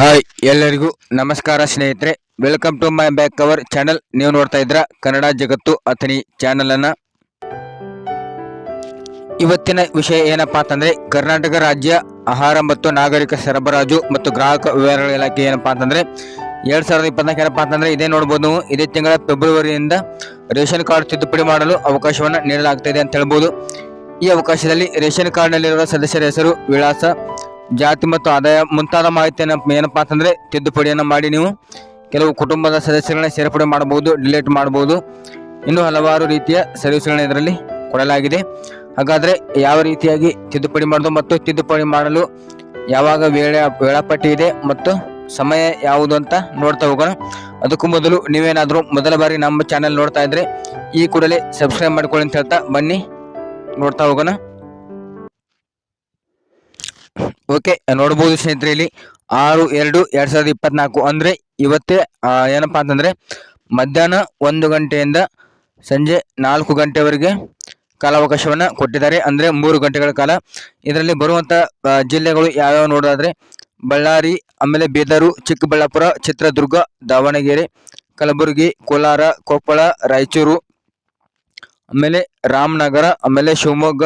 Hi, ಎಲ್ಲರಿಗೂ ನಮಸ್ಕಾರ ಸ್ನೇಹಿತರೆ. Welcome to my back cover channel ನೀವು ನೋಡ್ತಾ ಇದ್ರ ಕನ್ನಡ ಜಗತ್ತು ಅಥಣಿ ಚಾನಲ್ ಅನ್ನ. ಇವತ್ತಿನ ವಿಷಯ ಏನಪ್ಪಾ ಅಂತಂದ್ರೆ, ಕರ್ನಾಟಕ ರಾಜ್ಯ ಆಹಾರ ಮತ್ತು ನಾಗರಿಕ ಸರಬರಾಜು ಮತ್ತು ಗ್ರಾಹಕ ವ್ಯವಹಾರಗಳ ಇಲಾಖೆ ಏನಪ್ಪಾ ಅಂತಂದ್ರೆ, ಎರಡ್ ಸಾವಿರದ ಇಪ್ಪತ್ನಾಲ್ಕು ಏನಪ್ಪಾ ಅಂತಂದ್ರೆ ಇದೇ ನೋಡ್ಬೋದು ನಾವು. ಇದೇ ತಿಂಗಳ ಫೆಬ್ರವರಿಯಿಂದ ರೇಷನ್ ಕಾರ್ಡ್ ತಿದ್ದುಪಡಿ ಮಾಡಲು ಅವಕಾಶವನ್ನ ನೀಡಲಾಗ್ತಾ ಅಂತ ಹೇಳ್ಬೋದು. ಈ ಅವಕಾಶದಲ್ಲಿ ರೇಷನ್ ಕಾರ್ಡ್ನಲ್ಲಿರುವ ಸದಸ್ಯರ ಹೆಸರು ವಿಳಾಸ ಜಾತಿ ಮತ್ತು ಆದಾಯ ಮುಂತಾದ ಮಾಹಿತಿಯನ್ನು ಏನಪ್ಪ ಅಂತಂದರೆ ತಿದ್ದುಪಡಿಯನ್ನು ಮಾಡಿ ನೀವು ಕೆಲವು ಕುಟುಂಬದ ಸದಸ್ಯರನ್ನ ಸೇರ್ಪಡೆ ಮಾಡಬಹುದು ಡಿಲೀಟ್ ಮಾಡಬಹುದು. ಇನ್ನೂ ಹಲವಾರು ರೀತಿಯ ಸರ್ವಿಸ್ಗಳನ್ನ ಇದರಲ್ಲಿ ಕೊಡಲಾಗಿದೆ. ಹಾಗಾದರೆ ಯಾವ ರೀತಿಯಾಗಿ ತಿದ್ದುಪಡಿ ಮಾಡೋದು ಮತ್ತು ತಿದ್ದುಪಡಿ ಮಾಡಲು ಯಾವಾಗ ವೇಳೆ ವೇಳಾಪಟ್ಟಿ ಇದೆ ಮತ್ತು ಸಮಯ ಯಾವುದು ಅಂತ ನೋಡ್ತಾ ಹೋಗೋಣ. ಅದಕ್ಕೂ ಮೊದಲು ನೀವೇನಾದರೂ ಮೊದಲ ಬಾರಿ ನಮ್ಮ ಚಾನೆಲ್ ನೋಡ್ತಾ ಇದ್ರೆ ಈ ಕೂಡಲೇ ಸಬ್ಸ್ಕ್ರೈಬ್ ಮಾಡ್ಕೊಳ್ಳಿ ಅಂತ ಹೇಳ್ತಾ ಬನ್ನಿ. ನೋಡ್ತಾ ಹೋಗೋಣ. ಓಕೆ ನೋಡ್ಬೋದು ಸ್ನೇಹಿತರೆ ಇಲ್ಲಿ ಆರು, ಎರಡು ಎರಡು ಸಾವಿರದ ಇಪ್ಪತ್ನಾಲ್ಕು ಅಂದರೆ ಇವತ್ತೇ ಏನಪ್ಪ ಅಂತಂದ್ರೆ ಮಧ್ಯಾಹ್ನ ಒಂದು ಗಂಟೆಯಿಂದ ಸಂಜೆ ನಾಲ್ಕು ಗಂಟೆವರೆಗೆ ಕಾಲಾವಕಾಶವನ್ನು ಕೊಟ್ಟಿದ್ದಾರೆ. ಅಂದರೆ ಮೂರು ಗಂಟೆಗಳ ಕಾಲ. ಇದರಲ್ಲಿ ಬರುವಂಥ ಜಿಲ್ಲೆಗಳು ಯಾವ್ಯಾವ ನೋಡೋದಾದರೆ ಬಳ್ಳಾರಿ, ಆಮೇಲೆ ಬೀದರು, ಚಿಕ್ಕಬಳ್ಳಾಪುರ, ಚಿತ್ರದುರ್ಗ, ದಾವಣಗೆರೆ, ಕಲಬುರಗಿ, ಕೋಲಾರ, ಕೊಪ್ಪಳ, ರಾಯಚೂರು, ಆಮೇಲೆ ರಾಮನಗರ, ಆಮೇಲೆ ಶಿವಮೊಗ್ಗ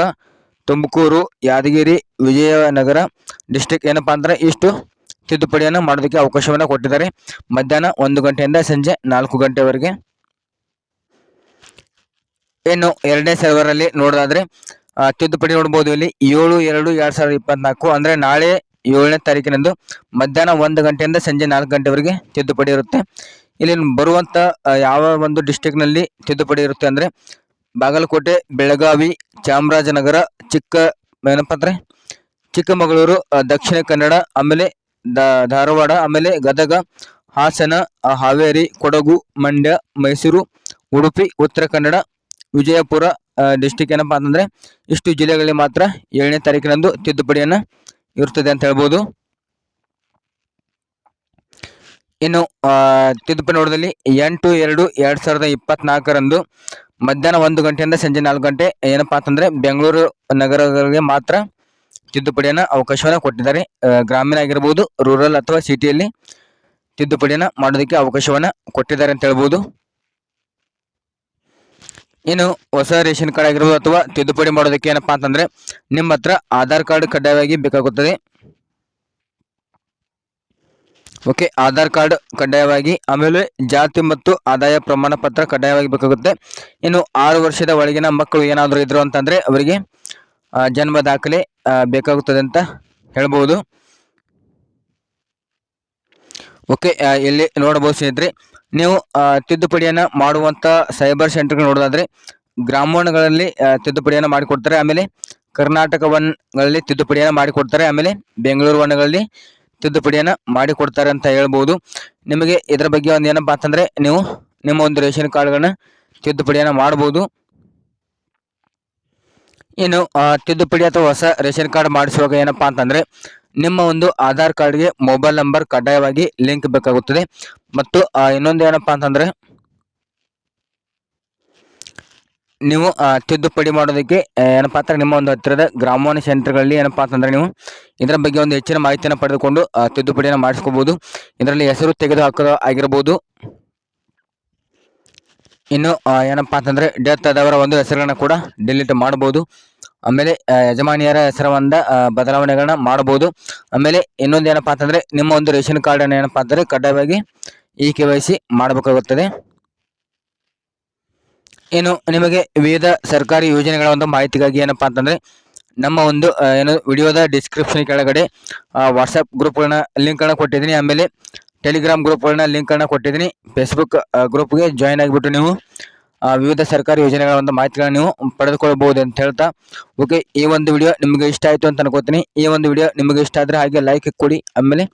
ತುಮಕೂರು, ಯಾದಗಿರಿ, ವಿಜಯನಗರ ಡಿಸ್ಟಿಕ್ ಏನಪ್ಪಾ ಅಂದ್ರೆ ಇಷ್ಟು ತಿದ್ದುಪಡಿಯನ್ನು ಮಾಡೋದಕ್ಕೆ ಅವಕಾಶವನ್ನು ಕೊಟ್ಟಿದ್ದಾರೆ. ಮಧ್ಯಾಹ್ನ ಒಂದು ಗಂಟೆಯಿಂದ ಸಂಜೆ ನಾಲ್ಕು ಗಂಟೆವರೆಗೆ. ಇನ್ನು ಎರಡನೇ ಸರ್ವರಲ್ಲಿ ನೋಡೋದಾದ್ರೆ ತಿದ್ದುಪಡಿ ನೋಡ್ಬೋದು ಇಲ್ಲಿ ಏಳು, ಎರಡು ಎರಡು ಸಾವಿರದ ಇಪ್ಪತ್ನಾಲ್ಕು ಅಂದರೆ ನಾಳೆ ಏಳನೇ ತಾರೀಕಿನಂದು ಮಧ್ಯಾಹ್ನ ಒಂದು ಗಂಟೆಯಿಂದ ಸಂಜೆ ನಾಲ್ಕು ಗಂಟೆವರೆಗೆ ತಿದ್ದುಪಡಿ ಇರುತ್ತೆ. ಇಲ್ಲಿ ಬರುವಂಥ ಯಾವ ಒಂದು ಡಿಸ್ಟಿಕ್ನಲ್ಲಿ ತಿದ್ದುಪಡಿ ಇರುತ್ತೆ ಅಂದ್ರೆ ಬಾಗಲಕೋಟೆ, ಬೆಳಗಾವಿ, ಚಾಮರಾಜನಗರ, ಚಿಕ್ಕ ಏನಪ್ಪಾ ಅಂದ್ರೆ ಚಿಕ್ಕಮಗಳೂರು ದಕ್ಷಿಣ ಕನ್ನಡ, ಆಮೇಲೆ ಧಾರವಾಡ, ಆಮೇಲೆ ಗದಗ, ಹಾಸನ ಹಾವೇರಿ, ಕೊಡಗು, ಮಂಡ್ಯ, ಮೈಸೂರು, ಉಡುಪಿ, ಉತ್ತರ ಕನ್ನಡ, ವಿಜಯಪುರ ಡಿಸ್ಟಿಕ್ ಏನಪ್ಪ ಅಂತಂದ್ರೆ ಇಷ್ಟು ಜಿಲ್ಲೆಗಳಲ್ಲಿ ಮಾತ್ರ ಏಳನೇ ತಾರೀಕಿನಂದು ತಿದ್ದುಪಡಿಯನ್ನು ಇರುತ್ತದೆ ಅಂತ ಹೇಳ್ಬೋದು. ಇನ್ನು ತಿದ್ದುಪಡಿ ನೋಡಿದಲ್ಲಿ ಎಂಟು, ಎರಡು ಎರಡು ಸಾವಿರದ ಇಪ್ಪತ್ನಾಲ್ಕರಂದು ಮಧ್ಯಾಹ್ನ ಒಂದು ಗಂಟೆಯಿಂದ ಸಂಜೆ ನಾಲ್ಕು ಗಂಟೆ, ಏನಪ್ಪಾ ಅಂತಂದರೆ ಬೆಂಗಳೂರು ನಗರಗಳಿಗೆ ಮಾತ್ರ ತಿದ್ದುಪಡಿಯನ್ನು ಅವಕಾಶವನ್ನು ಕೊಟ್ಟಿದ್ದಾರೆ. ಗ್ರಾಮೀಣ ಆಗಿರ್ಬೋದು ರೂರಲ್ ಅಥವಾ ಸಿಟಿಯಲ್ಲಿ ತಿದ್ದುಪಡಿಯನ್ನು ಮಾಡೋದಕ್ಕೆ ಅವಕಾಶವನ್ನು ಕೊಟ್ಟಿದ್ದಾರೆ ಅಂತ ಹೇಳ್ಬೋದು. ಇನ್ನು, ಹೊಸ ರೇಷನ್ ಕಾರ್ಡ್ ಆಗಿರ್ಬೋದು ಅಥವಾ ತಿದ್ದುಪಡಿ ಮಾಡೋದಕ್ಕೆ ಏನಪ್ಪಾ ಅಂತಂದರೆ ನಿಮ್ಮ ಹತ್ರ ಆಧಾರ್ ಕಾರ್ಡ್ ಕಡ್ಡಾಯವಾಗಿ ಬೇಕಾಗುತ್ತದೆ. ಓಕೆ, ಆಧಾರ್ ಕಾರ್ಡ್ ಕಡ್ಡಾಯವಾಗಿ, ಆಮೇಲೆ ಜಾತಿ ಮತ್ತು ಆದಾಯ ಪ್ರಮಾಣ ಪತ್ರ ಕಡ್ಡಾಯವಾಗಿ ಬೇಕಾಗುತ್ತೆ. ಇನ್ನು ಆರು ವರ್ಷದ ಒಳಗಿನ ಮಕ್ಕಳು ಏನಾದರೂ ಇದ್ರು ಅಂತಂದರೆ ಅವರಿಗೆ ಜನ್ಮ ದಾಖಲೆ ಬೇಕಾಗುತ್ತದೆ ಅಂತ ಹೇಳ್ಬೋದು. ಓಕೆ ಇಲ್ಲಿ ನೋಡಬಹುದು ಸ್ನೇಹಿತರೆ, ನೀವು ತಿದ್ದುಪಡಿಯನ್ನು ಮಾಡುವಂಥ ಸೈಬರ್ ಸೆಂಟರ್ ನೋಡೋದಾದ್ರೆ, ಗ್ರಾಮೀಣಗಳಲ್ಲಿ ತಿದ್ದುಪಡಿಯನ್ನು ಮಾಡಿಕೊಡ್ತಾರೆ, ಆಮೇಲೆ ಕರ್ನಾಟಕ ವನ್ಗಳಲ್ಲಿ ತಿದ್ದುಪಡಿಯನ್ನು ಮಾಡಿಕೊಡ್ತಾರೆ, ಆಮೇಲೆ ಬೆಂಗಳೂರು ವನ್ಗಳಲ್ಲಿ ತಿದ್ದುಪಡಿಯನ್ನ ಮಾಡಿಕೊಡ್ತಾರೆ ಅಂತ ಹೇಳ್ಬೋದು. ನಿಮಗೆ ಇದರ ಬಗ್ಗೆ ಒಂದು ಏನಪ್ಪ ಅಂತಂದ್ರೆ ನೀವು ನಿಮ್ಮ ಒಂದು ರೇಷನ್ ಕಾರ್ಡ್ಗಳನ್ನ ತಿದ್ದುಪಡಿಯನ್ನು ಮಾಡಬಹುದು ಇನ್ನು ತಿದ್ದುಪಡಿ ಅಥವಾ ಹೊಸ ರೇಷನ್ ಕಾರ್ಡ್ ಮಾಡಿಸುವಾಗ ಏನಪ್ಪ ಅಂತಂದ್ರೆ ನಿಮ್ಮ ಒಂದು ಆಧಾರ್ ಕಾರ್ಡ್ಗೆ ಮೊಬೈಲ್ ನಂಬರ್ ಕಡ್ಡಾಯವಾಗಿ ಲಿಂಕ್ ಬೇಕಾಗುತ್ತದೆ. ಮತ್ತು ಇನ್ನೊಂದು ಏನಪ್ಪಾ ಅಂತಂದ್ರೆ ನೀವು ತಿದ್ದುಪಡಿ ಮಾಡೋದಕ್ಕೆ ಏನಪ್ಪಾ ಅಂದ್ರೆ ನಿಮ್ಮ ಒಂದು ಹತ್ತಿರದ ಗ್ರಾಮೀಣ ಸೆಂಟರ್ಗಳಲ್ಲಿ ಏನಪ್ಪಾ ಅಂತಂದ್ರೆ ನೀವು ಇದರ ಬಗ್ಗೆ ಒಂದು ಹೆಚ್ಚಿನ ಮಾಹಿತಿಯನ್ನು ಪಡೆದುಕೊಂಡು ತಿದ್ದುಪಡಿಯನ್ನು ಮಾಡಿಸ್ಕೋಬಹುದು ಇದರಲ್ಲಿ ಹೆಸರು ತೆಗೆದು ಹಾಕೋದು ಆಗಿರಬಹುದು ಇನ್ನು ಏನಪ್ಪಾ ಅಂತಂದ್ರೆ ಡೆತ್ ಆದವರ ಒಂದು ಹೆಸರುಗಳನ್ನು ಕೂಡ ಡಿಲೀಟ್ ಮಾಡಬಹುದು. ಆಮೇಲೆ ಯಜಮಾನಿಯರ ಹೆಸರವಂದ ಬದಲಾವಣೆಗಳನ್ನ ಮಾಡಬಹುದು. ಆಮೇಲೆ ಇನ್ನೊಂದು ಏನಪ್ಪಾ ಅಂತಂದ್ರೆ ನಿಮ್ಮ ಒಂದು ರೇಷನ್ ಕಾರ್ಡನ್ನು ಏನಪ್ಪಾ ಅಂತಂದ್ರೆ ಕಡ್ಡಾಯವಾಗಿ ಇ ಕೆ ವೈ ಸಿ ಮಾಡಬೇಕಾಗುತ್ತದೆ. ಇನ್ನು ನಿಮಗೆ ವಿವಿಧ ಸರ್ಕಾರಿ ಯೋಜನೆಗಳ ಒಂದು ಮಾಹಿತಿಗಾಗಿ ಏನಪ್ಪ ಅಂತಂದರೆ ನಮ್ಮ ಒಂದು ಏನು ವಿಡಿಯೋದ ಡಿಸ್ಕ್ರಿಪ್ಷನ್ ಕೆಳಗಡೆ ವಾಟ್ಸಪ್ ಗ್ರೂಪ್ಗಳನ್ನ ಲಿಂಕ್ಗಳನ್ನ ಕೊಟ್ಟಿದ್ದೀನಿ. ಆಮೇಲೆ ಟೆಲಿಗ್ರಾಮ್ ಗ್ರೂಪ್ಗಳನ್ನ ಲಿಂಕ್ಗಳನ್ನ ಕೊಟ್ಟಿದ್ದೀನಿ. ಫೇಸ್ಬುಕ್ ಗ್ರೂಪ್ಗೆ ಜಾಯಿನ್ ಆಗಿಬಿಟ್ಟು ನೀವು ವಿವಿಧ ಸರ್ಕಾರಿ ಯೋಜನೆಗಳ ಒಂದು ಮಾಹಿತಿಗಳನ್ನ ನೀವು ಪಡೆದುಕೊಳ್ಬೋದು ಅಂತ ಹೇಳ್ತಾ. ಓಕೆ ಈ ಒಂದು ವಿಡಿಯೋ ನಿಮಗೆ ಇಷ್ಟ ಆಯಿತು ಅಂತ ಅನ್ಕೋತೀನಿ. ಈ ಒಂದು ವಿಡಿಯೋ ನಿಮಗೆ ಇಷ್ಟ ಆದರೆ ಹಾಗೆ ಲೈಕ್ ಕೊಡಿ. ಆಮೇಲೆ